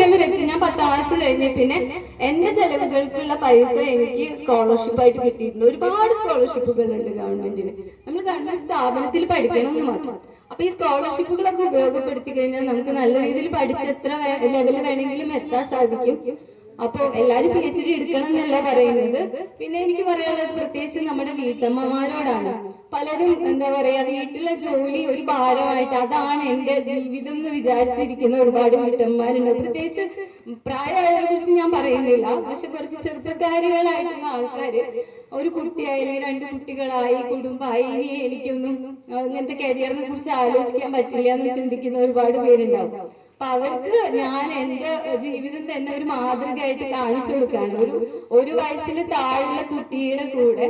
വരെ ഞാൻ പത്താം ക്ലാസ് കഴിഞ്ഞ പിന്നെ എന്റെ ചെലവുകൾക്കുള്ള പൈസ എനിക്ക് സ്കോളർഷിപ്പ് ആയിട്ട് കിട്ടിയിട്ടുണ്ട്. ഒരുപാട് സ്കോളർഷിപ്പുകൾ ഉണ്ട് ഗവൺമെന്റിന് നമ്മൾ ഗവൺമെന്റ് സ്ഥാപനത്തിൽ പഠിക്കണം എന്ന് മാത്രം. അപ്പൊ ഈ സ്കോളർഷിപ്പുകളൊക്കെ ഉപയോഗപ്പെടുത്തി കഴിഞ്ഞാൽ നമുക്ക് നല്ല രീതിയിൽ പഠിച്ച് എത്ര ലെവൽ വേണമെങ്കിലും എത്താൻ സാധിക്കും. അപ്പൊ എല്ലാരും പി എച്ച് ഡി എടുക്കണം എന്നല്ല പറയുന്നത്? പിന്നെ എനിക്ക് പറയാനുള്ളത് പ്രത്യേകിച്ച് നമ്മുടെ വീട്ടമ്മമാരോടാണ്. പലരും എന്താ പറയാ വീട്ടിലെ ജോലി ഒരു ഭാരമായിട്ട് അതാണ് എന്റെ ജീവിതം എന്ന് വിചാരിച്ചിരിക്കുന്ന ഒരുപാട് വീട്ടമ്മമാരുണ്ട്. പ്രത്യേകിച്ച് പ്രായമായവരെ കുറിച്ച് ഞാൻ പറയുന്നില്ല. പക്ഷെ കുറച്ച് ചെറുപ്പക്കാരികളായിട്ടുള്ള ആൾക്കാര് ഒരു കുട്ടിയായി രണ്ട് കുട്ടികളായി കുടുംബമായി ഇനി എനിക്കൊന്നും ഇങ്ങനത്തെ കരിയറിനെ കുറിച്ച് ആലോചിക്കാൻ പറ്റില്ല എന്ന് ചിന്തിക്കുന്ന ഒരുപാട് പേരുണ്ടാവും. അപ്പൊ അവർക്ക് ഞാൻ എന്റെ ജീവിതം തന്നെ ഒരു മാതൃകയായിട്ട് കാണിച്ചു കൊടുക്കുകയാണ്. ഒരു ഒരു വയസ്സിൽ താഴെയുള്ള കുട്ടിയുടെ കൂടെ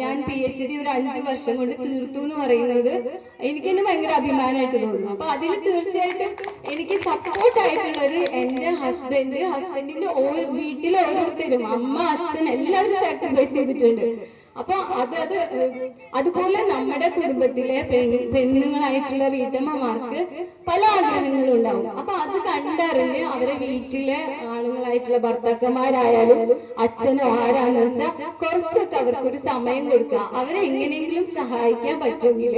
ഞാൻ പി എച്ച് ഡി ഒരു അഞ്ചു വർഷം കൊണ്ട് തീർത്തു എന്ന് പറയുന്നത് എനിക്ക് തന്നെ ഭയങ്കര അഭിമാനമായിട്ട് തോന്നുന്നു. അപ്പൊ അതിൽ തീർച്ചയായിട്ടും എനിക്ക് സപ്പോർട്ട് ആയിട്ടുള്ളത് എന്റെ ഹസ്ബൻഡ് ഹസ്ബൻഡിന്റെ വീട്ടിലെ ഓരോരുത്തരും അമ്മ അച്ഛൻ എല്ലാവരും സാക്രിഫൈസ് ചെയ്തിട്ടുണ്ട്. അപ്പൊ അത് അത് അതുപോലെ നമ്മുടെ കുടുംബത്തിലെ പെണ്ണുങ്ങളായിട്ടുള്ള വീട്ടമ്മമാർക്ക് പല ആഗ്രഹങ്ങളും ഉണ്ടാവും അപ്പൊ അത് കണ്ടറിഞ്ഞ് അവരെ വീട്ടിലെ ആണുങ്ങളായിട്ടുള്ള ഭർത്താക്കന്മാരായാലും അച്ഛനോ ആരാന്ന് വെച്ചാൽ കുറച്ചൊക്കെ അവർക്ക് ഒരു സമയം കൊടുക്കുക അവരെ എങ്ങനെയെങ്കിലും സഹായിക്കാൻ പറ്റുമെങ്കിൽ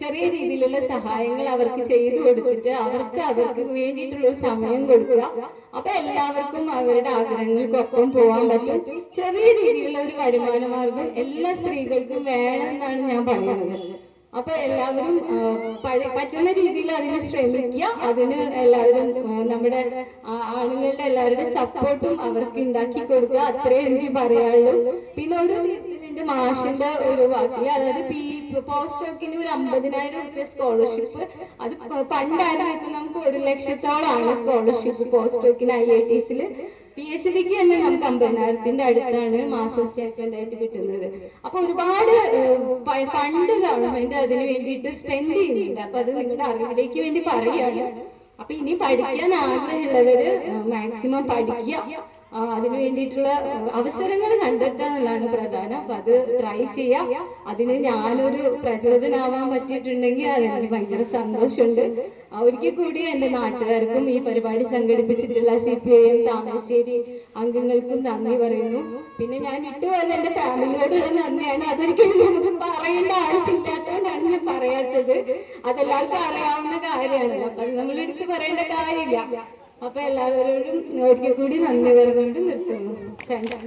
ചെറിയ രീതിയിലുള്ള സഹായങ്ങൾ അവർക്ക് ചെയ്തു കൊടുത്തിട്ട് അവർക്ക് അവർക്ക് വേണ്ടിയിട്ടുള്ള ഒരു സമയം കൊടുക്കുക. അപ്പൊ എല്ലാവർക്കും അവരുടെ ആഗ്രഹങ്ങൾക്കൊപ്പം പോകാൻ പറ്റും. ചെറിയ രീതിയിലുള്ള ഒരു വരുമാന മാർഗം എല്ലാ സ്ത്രീകൾക്കും വേണം എന്നാണ് ഞാൻ പറയുന്നത്. അപ്പൊ എല്ലാവരും പറ്റുന്ന രീതിയിൽ അതിന് ശ്രമിക്കുക. അതിന് എല്ലാവരും നമ്മുടെ ആണുങ്ങളുടെ എല്ലാവരുടെ സപ്പോർട്ടും അവർക്ക് ഉണ്ടാക്കി കൊടുക്കുക. അത്രേ എനിക്ക് പറയാനുള്ളൂ. പിന്നെ ഒരു എന്റെ മാഷിന്റെ ഒരു വാക്കിൽ അതായത് പി പോസ്റ്റ് ഡോക്കിന് ഒരു അമ്പതിനായിരം റുപ്യ സ്കോളർഷിപ്പ്. അത് പണ്ടായിരുന്നു ഇപ്പൊ നമുക്ക് ഒരു ലക്ഷത്തോളാണ് സ്കോളർഷിപ്പ് പോസ്റ്റ് ഡോക്കിന് ഐ ഐ ടിസിൽ പി എച്ച് ഡിക്ക് തന്നെ നമുക്ക് അമ്പതിനായിരത്തിന്റെ അടുത്താണ് മാസ്റ്റർ സ്റ്റേറ്റ്മെന്റ് ആയിട്ട് കിട്ടുന്നത്. അപ്പൊ ഒരുപാട് ഫണ്ട് ഗവൺമെന്റ് അതിന് വേണ്ടിയിട്ട് സ്പെൻഡ് ചെയ്യുന്നുണ്ട്. അപ്പൊ അത് നിങ്ങളുടെ അറിവിലേക്ക് വേണ്ടി പറയുകയാണ്. അപ്പൊ ഇനി പഠിക്കാൻ ആഗ്രഹമുള്ളവര് മാക്സിമം പഠിക്കുക. അതിന് വേണ്ടിയിട്ടുള്ള അവസരങ്ങൾ കണ്ടെത്തുക എന്നുള്ളതാണ് പ്രധാനം. അപ്പൊ അത് ട്രൈ ചെയ്യാം. അതിന് ഞാനൊരു പ്രചോദനാവാൻ പറ്റിയിട്ടുണ്ടെങ്കിൽ അതെനിക്ക് ഭയങ്കര സന്തോഷമുണ്ട്. ഒരിക്കൽ കൂടി എന്റെ നാട്ടുകാർക്കും ഈ പരിപാടി സംഘടിപ്പിച്ചിട്ടുള്ള C P I M Thamarassery അംഗങ്ങൾക്കും നന്ദി പറയുന്നു. പിന്നെ ഞാൻ വിട്ടുപോകുന്ന എന്റെ ഫാമിലിയോടുള്ള നന്ദിയാണ്. അതൊരിക്കലും നമുക്ക് പറയേണ്ട ആവശ്യമില്ലാത്തതുകൊണ്ടാണ് ഞാൻ പറയാത്തത്. അതെല്ലാവർക്കും അറിയാവുന്ന കാര്യമാണ്. അപ്പൊ അത് നമ്മൾ പറയേണ്ട കാര്യമില്ല. അപ്പൊ എല്ലാവരോടും ഒരിക്കൽ കൂടി നന്ദി പറഞ്ഞുകൊണ്ട് നിർത്തുന്നു. താങ്ക്